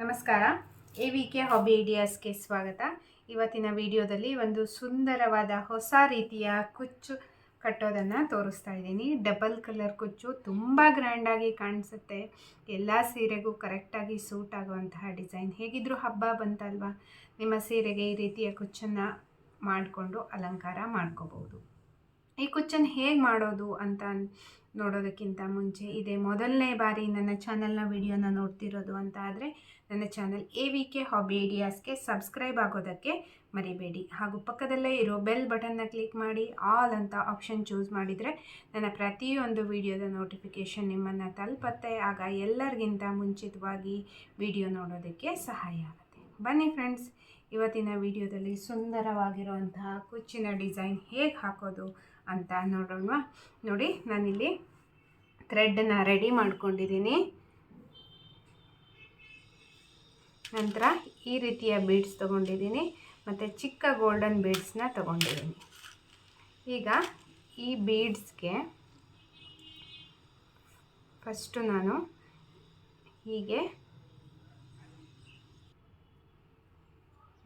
ನಮಸ್ಕಾರ. A V K hobby ಐಡಿಯಾಸ್ಗೆ ಸ್ವಾಗತ. ಇವತ್ತಿನ ವಿಡಿಯೋದಲ್ಲಿ ಒಂದು ಸುಂದರವಾದ ಹೊಸ ರೀತಿಯ ಕುಚ್ಚು ಕಟ್ಟೋದನ್ನು ತೋರಿಸ್ತಾ ಇದ್ದೀನಿ. ಡಬಲ್ ಕಲರ್ ಕುಚ್ಚು ತುಂಬ ಗ್ರ್ಯಾಂಡಾಗಿ ಕಾಣಿಸುತ್ತೆ. ಎಲ್ಲ ಸೀರೆಗೂ ಕರೆಕ್ಟಾಗಿ ಸೂಟ್ ಆಗುವಂತಹ ಡಿಸೈನ್ ಹೇಗಿದ್ದರೂ ಹಬ್ಬ ಬಂತಲ್ವಾ? ನಿಮ್ಮ ಸೀರೆಗೆ ಈ ರೀತಿಯ ಕುಚ್ಚನ್ನು ಮಾಡಿಕೊಂಡು ಅಲಂಕಾರ ಮಾಡ್ಕೋಬೋದು ಈ ಕುಚ್ಚನ್ನು ಹೇಗೆ ಮಾಡೋದು ಅಂತ ನೋಡೋದಕ್ಕಿಂತ ಮುಂಚೆ ಇದೇ ಮೊದಲನೇ ಬಾರಿ ನನ್ನ ಚಾನಲ್ನ ವಿಡಿಯೋನ ನೋಡ್ತಿರೋದು ಅಂತ ಆದರೆ ನನ್ನ channel A V K hobby ಐಡಿಯಾಸ್ಗೆ subscribe ಆಗೋದಕ್ಕೆ ಮರಿಬೇಡಿ. ಹಾಗೂ ಪಕ್ಕದಲ್ಲೇ ಇರೋ ಬೆಲ್ ಬಟನ್ನ ಕ್ಲಿಕ್ ಮಾಡಿ ಆಲ್ ಅಂತ ಆಪ್ಷನ್ ಚೂಸ್ ಮಾಡಿದರೆ ನನ್ನ ಪ್ರತಿಯೊಂದು ವಿಡಿಯೋದ ನೋಟಿಫಿಕೇಷನ್ ನಿಮ್ಮನ್ನು ತಲುಪತ್ತೆ. ಆಗ ಎಲ್ಲರಿಗಿಂತ ಮುಂಚಿತವಾಗಿ ವಿಡಿಯೋ ನೋಡೋದಕ್ಕೆ ಸಹಾಯ ಆಗುತ್ತೆ. ಬನ್ನಿ ಫ್ರೆಂಡ್ಸ್, ಇವತ್ತಿನ ವಿಡಿಯೋದಲ್ಲಿ ಸುಂದರವಾಗಿರುವಂತಹ ಕುಚ್ಚಿನ ಡಿಸೈನ್ ಹೇಗೆ ಹಾಕೋದು ಅಂತ ನೋಡೋಣ ನೋಡಿ, ನಾನಿಲ್ಲಿ ಥ್ರೆಡ್ನ ರೆಡಿ ಮಾಡ್ಕೊಂಡಿದ್ದೀನಿ. ನಂತರ ಈ ರೀತಿಯ ಬೀಡ್ಸ್ ತೊಗೊಂಡಿದ್ದೀನಿ. ಮತ್ತು ಚಿಕ್ಕ ಗೋಲ್ಡನ್ ಬೀಡ್ಸ್ನ ತೊಗೊಂಡಿದ್ದೀನಿ. ಈಗ ಈ ಬೀಡ್ಸ್ಗೆ ಫಸ್ಟು ನಾನು ಹೀಗೆ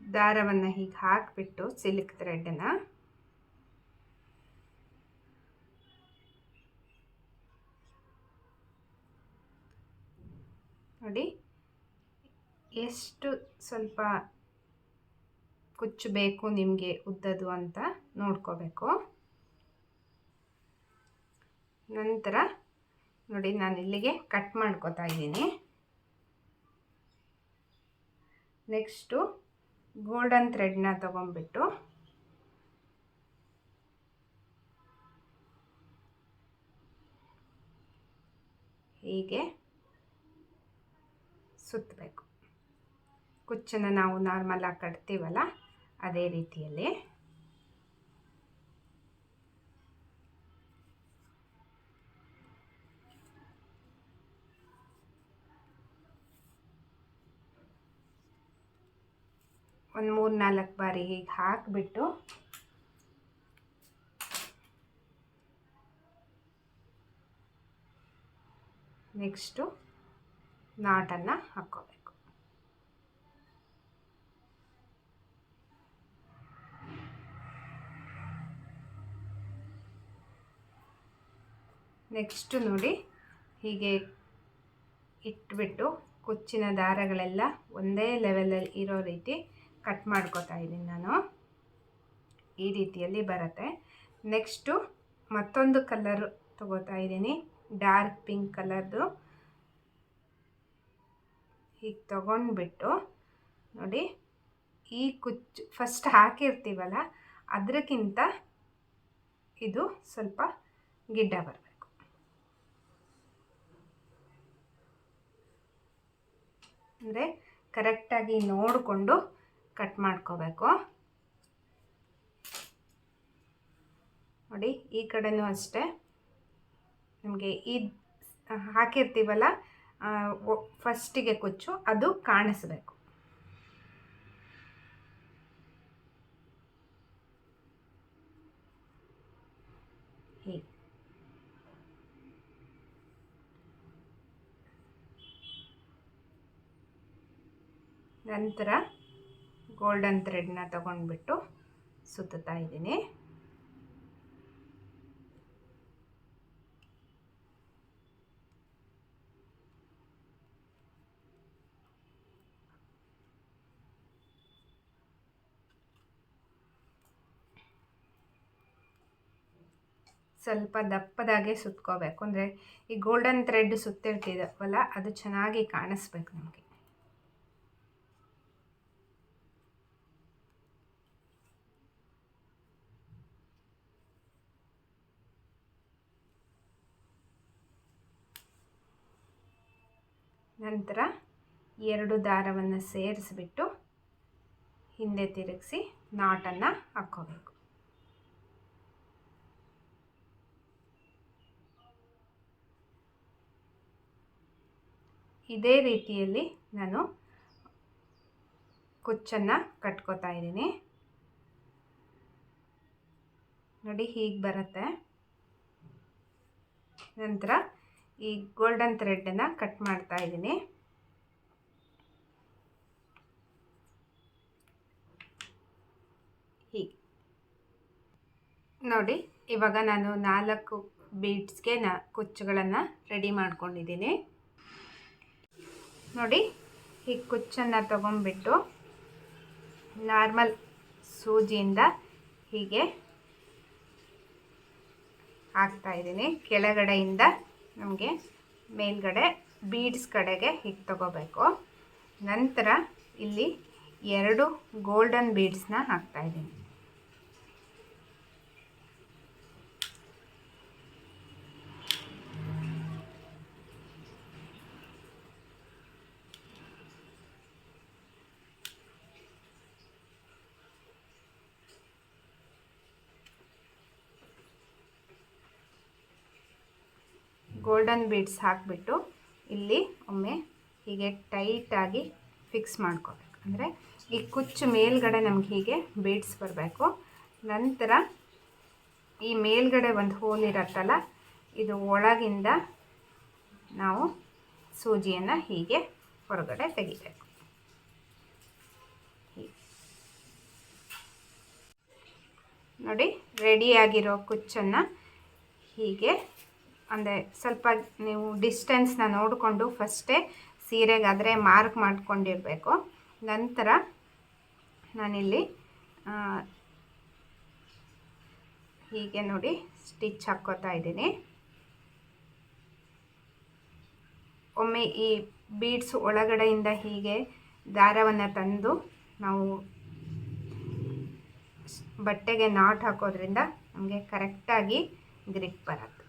ದಾರವನ್ನು ಹೀಗೆ ಹಾಕಿಬಿಟ್ಟು ಸಿಲ್ಕ್ ಥ್ರೆಡ್ಡನ್ನು ನೋಡಿ. ಎಷ್ಟು ಸ್ವಲ್ಪ ಕುಚ್ಚು ಬೇಕು ನಿಮಗೆ ಉದ್ದದು ಅಂತ ನೋಡ್ಕೋಬೇಕು. ನಂತರ ನೋಡಿ ನಾನು ಇಲ್ಲಿಗೆ ಕಟ್ ಮಾಡ್ಕೋತಾ ಇದ್ದೀನಿ. ನೆಕ್ಸ್ಟು ಗೋಲ್ಡನ್ ಥ್ರೆಡ್ನ ತಗೊಂಬಿಟ್ಟು ಹೀಗೆ ಸುತ್ತಬೇಕು. ಕುಚ್ಚನ್ನು ನಾವು ನಾರ್ಮಲಾಗಿ ಕಟ್ತೀವಲ್ಲ ಅದೇ ರೀತಿಯಲ್ಲಿ. ಒಂದು ಮೂರು ನಾಲ್ಕು ಬಾರಿ ಹೀಗೆ ಹಾಕಿಬಿಟ್ಟು ನೆಕ್ಸ್ಟು ನಾಟನ್ನು ಹಾಕ್ಕೋಬೇಕು. ನೆಕ್ಸ್ಟು ನೋಡಿ ಹೀಗೆ ಇಟ್ಬಿಟ್ಟು ಕುಚ್ಚಿನ ದಾರಗಳೆಲ್ಲ ಒಂದೇ ಲೆವೆಲಲ್ಲಿ ಇರೋ ರೀತಿ ಕಟ್ ಮಾಡ್ಕೋತಾ ಇದ್ದೀನಿ ನಾನು. ಈ ರೀತಿಯಲ್ಲಿ ಬರುತ್ತೆ. ನೆಕ್ಸ್ಟು ಮತ್ತೊಂದು ಕಲರ್ ತಗೋತಾ ಇದ್ದೀನಿ. ಡಾರ್ಕ್ ಪಿಂಕ್ ಕಲರ್ದು ಹೀಗೆ ತೊಗೊಂಡ್ಬಿಟ್ಟು ನೋಡಿ ಈ ಕುಚ್ಚು ಫಸ್ಟ್ ಹಾಕಿರ್ತೀವಲ್ಲ ಅದಕ್ಕಿಂತ ಇದು ಸ್ವಲ್ಪ ಗಿಡ್ಡ ಬರಬೇಕು. ಅಂದರೆ ಕರೆಕ್ಟಾಗಿ ನೋಡಿಕೊಂಡು ಕಟ್ ಮಾಡ್ಕೋಬೇಕು. ನೋಡಿ, ಈ ಕಡೆನೂ ಅಷ್ಟೇ. ನಮಗೆ ಈ ಹಾಕಿರ್ತೀವಲ್ಲ ಫಸ್ಟಿಗೆ ಕೊಚ್ಚು ಅದು ಕಾಣಿಸ್ಬೇಕು. ನಂತರ ಗೋಲ್ಡನ್ ಥ್ರೆಡ್ನ ತಗೊಂಡ್ಬಿಟ್ಟು ಸುತ್ತಾ ಇದ್ದೀನಿ. ಸ್ವಲ್ಪ ದಪ್ಪದಾಗೆ ಸುತ್ಕೋಬೇಕು. ಅಂದರೆ ಈ ಗೋಲ್ಡನ್ ಥ್ರೆಡ್ ಸುತ್ತಿರ್ತಿದವಲ್ಲ ಅದು ಚೆನ್ನಾಗಿ ಕಾಣಿಸ್ಬೇಕು ನಮಗೆ. ನಂತರ ಎರಡು ದಾರವನ್ನು ಸೇರಿಸ್ಬಿಟ್ಟು ಹಿಂದೆ ತಿರುಗಿಸಿ ನಾಟನ್ನು ಹಾಕ್ಕೋಬೇಕು. ಇದೇ ರೀತಿಯಲ್ಲಿ ನಾನು ಕುಚ್ಚನ್ನು ಕಟ್ಕೋತಾ ಇದ್ದೀನಿ. ನೋಡಿ ಹೀಗೆ ಬರುತ್ತೆ. ನಂತರ ಈ ಗೋಲ್ಡನ್ ಥ್ರೆಡ್ಡನ್ನು ಕಟ್ ಮಾಡ್ತಾ ಇದ್ದೀನಿ. ಹೀಗೆ. ನೋಡಿ, ಇವಾಗ ನಾನು ನಾಲ್ಕು ಬೀಡ್ಸ್ಗೆ ನಾ ಕುಚ್ಚುಗಳನ್ನು ರೆಡಿ ಮಾಡ್ಕೊಂಡಿದ್ದೀನಿ. ನೋಡಿ, ಈ ಕುಚ್ಚನ್ನು ತಗೊಂಡ್ಬಿಟ್ಟು ನಾರ್ಮಲ್ ಸೂಜಿಯಿಂದ ಹೀಗೆ ಹಾಕ್ತಾಯಿದ್ದೀನಿ ಕೆಳಗಡೆಯಿಂದ ನಮಗೆ ಮೇಲ್ಗಡೆ ಬೀಡ್ಸ್ ಕಡೆಗೆ ಹೀಗೆ ತಗೋಬೇಕು. ನಂತರ ಇಲ್ಲಿ ಎರಡು ಗೋಲ್ಡನ್ ಬೀಡ್ಸ್ನ ಹಾಕ್ತಾ ಗೋಲ್ಡನ್ ಬೀಡ್ಸ್ ಹಾಕಿಬಿಟ್ಟು ಇಲ್ಲಿ ಒಮ್ಮೆ ಹೀಗೆ ಟೈಟಾಗಿ ಫಿಕ್ಸ್ ಮಾಡ್ಕೋಬೇಕು. ಅಂದರೆ ಈ ಕುಚ್ಚು ಮೇಲ್ಗಡೆ ನಮ್ಗೆ ಹೀಗೆ ಬೀಡ್ಸ್ ಬರಬೇಕು. ನಂತರ ಈ ಮೇಲ್ಗಡೆ ಒಂದು ಹೋಲ್ ಇರತ್ತಲ್ಲ, ಇದು ಒಳಗಿಂದ ನಾವು ಸೂಜಿಯನ್ನು ಹೀಗೆ ಹೊರಗಡೆ ತೆಗಿಬೇಕು. ನೋಡಿ ರೆಡಿಯಾಗಿರೋ ಕುಚ್ಚನ್ನು ಹೀಗೆ ಅಂದರೆ ಸ್ವಲ್ಪ ನೀವು ಡಿಸ್ಟೆನ್ಸ್ನ ನೋಡಿಕೊಂಡು ಫಸ್ಟೇ ಸೀರೆಗಾದರೆ ಮಾರ್ಕ್ ಮಾಡ್ಕೊಂಡಿರಬೇಕು. ನಂತರ ನಾನಿಲ್ಲಿ ಹೀಗೆ ನೋಡಿ ಸ್ಟಿಚ್ ಹಾಕ್ಕೋತಾ ಇದ್ದೀನಿ. ಒಮ್ಮೆ ಈ ಬೀಡ್ಸ್ ಒಳಗಡೆಯಿಂದ ಹೀಗೆ ದಾರವನ್ನು ತಂದು ನಾವು ಬಟ್ಟೆಗೆ ನಾಟ್ ಹಾಕೋದ್ರಿಂದ ನಮಗೆ ಕರೆಕ್ಟಾಗಿ ಗ್ರಿಪ್ ಬರುತ್ತೆ.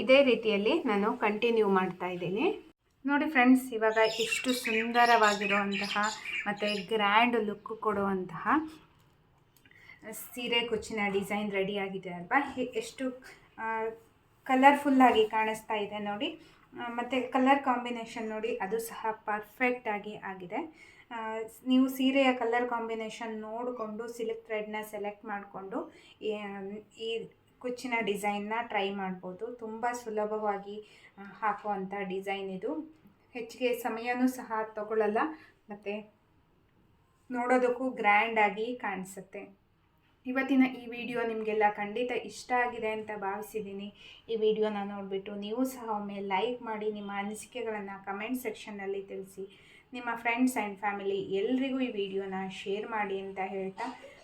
ಇದೇ ರೀತಿಯಲ್ಲಿ ನಾನು ಕಂಟಿನ್ಯೂ ಮಾಡ್ತಾ ಇದ್ದೀನಿ. ನೋಡಿ ಫ್ರೆಂಡ್ಸ್ ಇವಾಗ ಎಷ್ಟು ಸುಂದರವಾಗಿರುವಂತಹ ಮತ್ತು ಗ್ರ್ಯಾಂಡ್ ಲುಕ್ ಕೊಡುವಂತಹ ಸೀರೆ, ಕುಚ್ಚಿನ ಡಿಸೈನ್ ರೆಡಿ ಆಗಿದೆ ಅಲ್ವಾ? ಎಷ್ಟು ಕಲರ್ಫುಲ್ಲಾಗಿ ಕಾಣಿಸ್ತಾ ಇದೆ ನೋಡಿ. ಮತ್ತು ಕಲರ್ ಕಾಂಬಿನೇಷನ್ ನೋಡಿ, ಅದು ಸಹ ಪರ್ಫೆಕ್ಟಾಗಿ ಆಗಿದೆ. ನೀವು ಸೀರೆಯ ಕಲರ್ ಕಾಂಬಿನೇಷನ್ ನೋಡಿಕೊಂಡು ಸಿಲ್ಕ್ ಥ್ರೆಡ್ನ ಸೆಲೆಕ್ಟ್ ಮಾಡಿಕೊಂಡು ಈ ಕುಚ್ಚಿನ ಡಿಸೈನ್ನ ಟ್ರೈ ಮಾಡ್ಬೋದು. ತುಂಬ ಸುಲಭವಾಗಿ ಹಾಕುವಂಥ ಡಿಸೈನ್ ಇದು. ಹೆಚ್ಚಿಗೆ ಸಮಯನೂ ಸಹ ತಗೊಳ್ಳಲ್ಲ ಮತ್ತು ನೋಡೋದಕ್ಕೂ ಗ್ರ್ಯಾಂಡಾಗಿ ಕಾಣಿಸುತ್ತೆ. ಇವತ್ತಿನ ಈ ವಿಡಿಯೋ ನಿಮಗೆಲ್ಲ ಖಂಡಿತ ಇಷ್ಟ ಆಗಿದೆ ಅಂತ ಭಾವಿಸಿದ್ದೀನಿ. ಈ ವಿಡಿಯೋನ ನೋಡಿಬಿಟ್ಟು ನೀವು ಸಹ ಒಮ್ಮೆ ಲೈಕ್ ಮಾಡಿ, ನಿಮ್ಮ ಅನಿಸಿಕೆಗಳನ್ನು ಕಮೆಂಟ್ ಸೆಕ್ಷನ್ನಲ್ಲಿ ತಿಳಿಸಿ. ನಿಮ್ಮ ಫ್ರೆಂಡ್ಸ್ ಆ್ಯಂಡ್ ಫ್ಯಾಮಿಲಿ ಎಲ್ರಿಗೂ ಈ ವಿಡಿಯೋನ ಶೇರ್ ಮಾಡಿ ಅಂತ ಹೇಳ್ತಾ